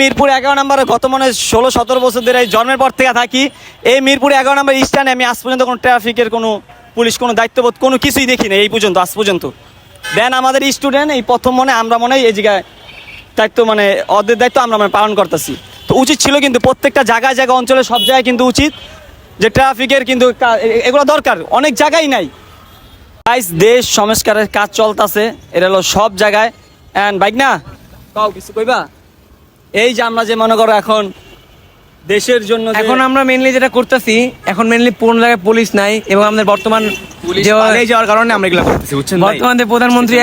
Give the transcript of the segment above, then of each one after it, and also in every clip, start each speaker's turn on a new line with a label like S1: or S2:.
S1: মিরপুর এগারো নম্বরে গত মনে ষোলো, সতেরো বছর ধরে জন্মের পর থেকে থাকি। এই মিরপুর এগারো নম্বর স্ট্যান্ডে আমি আজ পর্যন্ত কোনো ট্রাফিকের কোনো পুলিশ, কোনো দায়িত্ববোধ, কোনো কিছুই দেখি না এই পর্যন্ত, আজ পর্যন্ত। দেন আমাদের স্টুডেন্ট এই প্রথম মনে আমরা মনে হয় এই জায়গায় দায়িত্ব মানে ওদের দায়িত্ব আমরা মানে পালন করতেছি। তো উচিত ছিল কিন্তু প্রত্যেকটা জায়গায় জায়গায়, অঞ্চলে সব জায়গায় কিন্তু উচিত যে ট্রাফিকের কিন্তু এগুলো দরকার, অনেক জায়গায় নাই। গাইস দেশ সংস্কারের কাজ চলতেছে এটা হলো সব জায়গায়। অ্যান্ড বাইক না? কাউ কিছু কইবা? এই যে আমরা যে মনে করো এখন দেশের জন্য
S2: এখন আমরা মেনলি যেটা করতেছি এখন মেনলি কোন জায়গায় পুলিশ নাই এবং আমাদের বর্তমান
S3: পালিয়ে যাওয়ার কারণে আমরা এগুলো করতেছি বুঝছেন
S2: বর্তমান প্রধানমন্ত্রী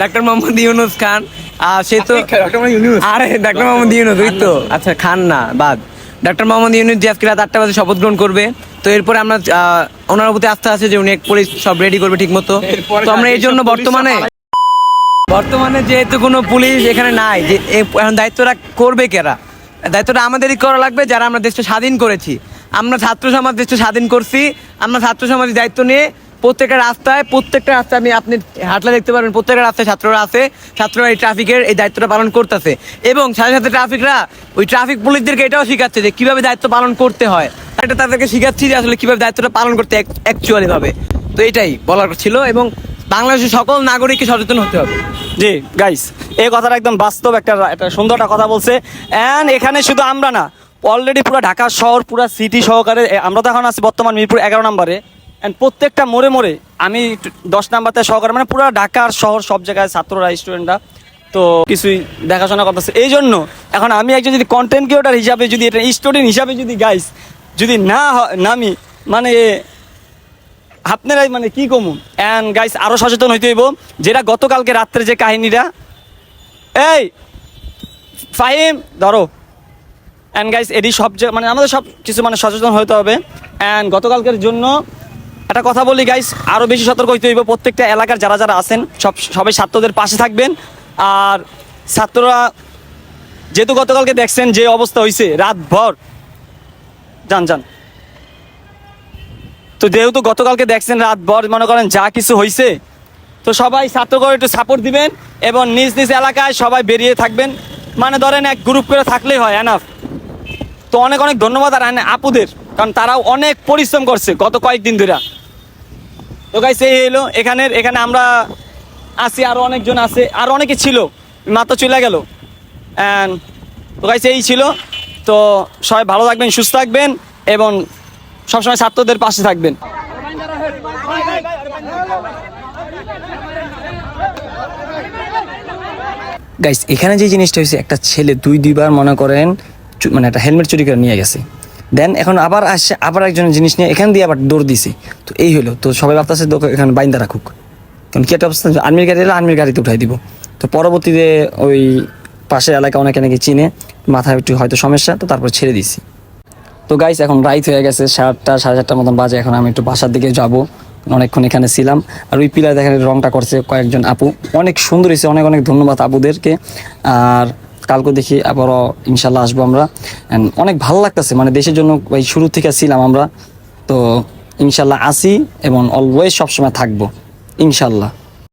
S2: ডাক্তার মোহাম্মদ ইউনুস খান আর সে তো? আরে ডাক্তার মোহাম্মদ ইউনুস ওই তো। আচ্ছা খান না বাদ। ডাক্তার মোহাম্মদ ইউনুস যে আজকে রাত আটটা বাজে শপথ গ্রহণ করবে তো এরপরে আমরা ওনার প্রতি আস্থা আছে যে উনি এক পুলিশ সব রেডি করবে ঠিক মতো তো আমরা এই জন্য বর্তমানে বর্তমানে যেহেতু কোনো পুলিশ এখানে নাই, যে এখন দায়িত্বটা করবে কেরা? দায়িত্বটা আমাদেরই করা লাগবে, যারা আমরা দেশটা স্বাধীন করেছি। আমরা ছাত্র সমাজ দেশটা স্বাধীন করছি, আমরা ছাত্র সমাজের দায়িত্ব নিয়ে প্রত্যেকটা রাস্তায় প্রত্যেকটা রাস্তায় আমি আপনি হাঁটলে দেখতে পারবেন, প্রত্যেকটা রাস্তায় ছাত্ররা আছে, ছাত্ররা এই ট্রাফিকের এই দায়িত্বটা পালন করতেছে। এবং সাথে সাথে ট্রাফিকরা, ওই ট্রাফিক পুলিশদেরকে এটাও শিখাচ্ছে যে কীভাবে দায়িত্ব পালন করতে হয়। এটা তাদেরকে শিখাচ্ছি যে আসলে কীভাবে দায়িত্বটা পালন করতে অ্যাকচুয়ালিভাবে তো এটাই বলার ছিল এবং বাংলাদেশের সকল নাগরিককে সচেতন হতে হবে।
S1: জি গাইস এই কথাটা একদম বাস্তব একটা একটা সুন্দর একটা কথা বলছে। অ্যান্ড এখানে শুধু আমরা না অলরেডি পুরো ঢাকা শহর, পুরো সিটি সহকারে আমরা তো এখন আছি বর্তমান মিরপুর এগারো নম্বরে। অ্যান্ড প্রত্যেকটা মোড়ে মোড়ে আমি দশ নাম্বারতে সহকারে মানে পুরো ঢাকার শহর সব জায়গায় ছাত্ররা স্টুডেন্টরা তো কিছুই দেখাশোনা করতেছে। এই জন্য এখন আমি একজন যদি কন্টেন্ট ক্রিয়েটার হিসাবে যদি, এটা স্টুডেন্ট হিসাবে যদি গাইস যদি না নামি মানে আপনারাই মানে কি কমু অ্যান্ড গাইস আরও সচেতন হইতে হইব, যেটা গতকালকে রাত্রে যে কাহিনীটা। এই, ফাহিম, ধরো। অ্যান্ড গাইস এটি সব মানে আমাদের সব কিছু মানে সচেতন হতে হবে। অ্যান্ড গতকালকের জন্য একটা কথা বলি গাইস আরও বেশি সতর্ক হইতে হইব। প্রত্যেকটা এলাকার যারা যারা আছেন, সব সবাই ছাত্রদের পাশে থাকবেন। আর ছাত্ররা যেহেতু গতকালকে দেখছেন যে অবস্থা হয়েছে রাতভর। যান যান। তো যেহেতু গতকালকে দেখছেন রাত রাতভর মনে করেন যা কিছু হয়েছে তো সবাই ছাত্রগণ একটু সাপোর্ট দিবেন এবং নিজ নিজ এলাকায় সবাই বেরিয়ে থাকবেন। মানে ধরেন এক গ্রুপ করে থাকলেই হয় এনাফ তো অনেক অনেক ধন্যবাদ আর আপুদের, কারণ তারাও অনেক পরিশ্রম করছে গত কয়েকদিন ধরে। তো গাইছে এই এলো এখানের, এখানে আমরা আছি আরও অনেকজন আছে, আর অনেকে ছিল, মাত্র চলে গেল। অ্যান্ড তো গাইছে এই ছিল। তো সবাই ভালো থাকবেন, সুস্থ থাকবেন এবং সবসময় ছাত্রদের পাশে থাকবেন। গাইস এখানে যে জিনিসটা হয়েছে, একটা ছেলে দুই, দুইবার মনে করেন মানে একটা হেলমেট চুরি করে নিয়ে গেছে। দেন এখন আবার আসছে, আবার একজনের জিনিস নিয়ে এখান দিয়ে আবার দৌড় দিছে। তো এই হলো, তো সবাই ভাবতেছে এখানে বাইন্দা রাখুক। কারণ কি একটা অবস্থা আর্মির গাড়ি এলে আর্মির গাড়িতে উঠাই দিব। তো পরবর্তীতে ওই পাশের এলাকা অনেকে নাকি চিনে, মাথায় একটু হয়তো সমস্যা, তো তারপর ছেড়ে দিছি তো গাইস এখন রাইত হয়ে গেছে, সাতটা, সাড়ে চারটার মতন বাজে, এখন আমি একটু বাসার দিকে যাব। অনেকক্ষণ এখানে ছিলাম। আর ওই পিলার দেখেন রংটা করছে কয়েকজন আপু। অনেক সুন্দর হয়েছে, অনেক অনেক ধন্যবাদ আপুদেরকে। আর কালকে দেখি, আবারও ইনশাল্লাহ আসব আমরা। And অনেক ভালো লাগতেছে মানে দেশের জন্য ওই শুরু থেকে ছিলাম আমরা। তো ইনশাল্লাহ আসি এবং অলওয়েজ সবসময় থাকব, ইনশাল্লাহ।